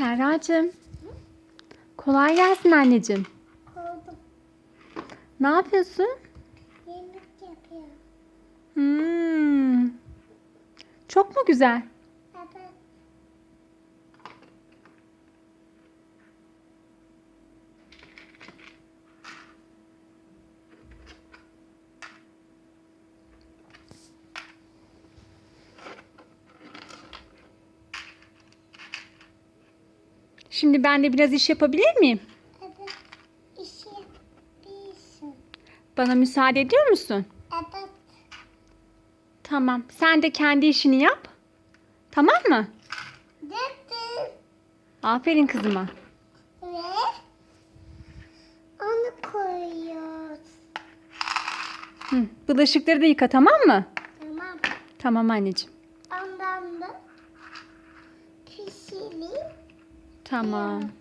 Serracığım. Kolay gelsin anneciğim. Ne yapıyorsun? Yemek yapıyorum. Hmm. Çok mu güzel? Evet. Şimdi ben de biraz iş yapabilir miyim? Evet. İşi yapıyorsun. Bana müsaade ediyor musun? Evet. Tamam. Sen de kendi işini yap. Tamam mı? Dedim. Aferin kızıma. Ve onu koyuyoruz. Hı. Bulaşıkları da yıka tamam mı? Tamam. Tamam anneciğim. Ondan da pişireyim. Tamam.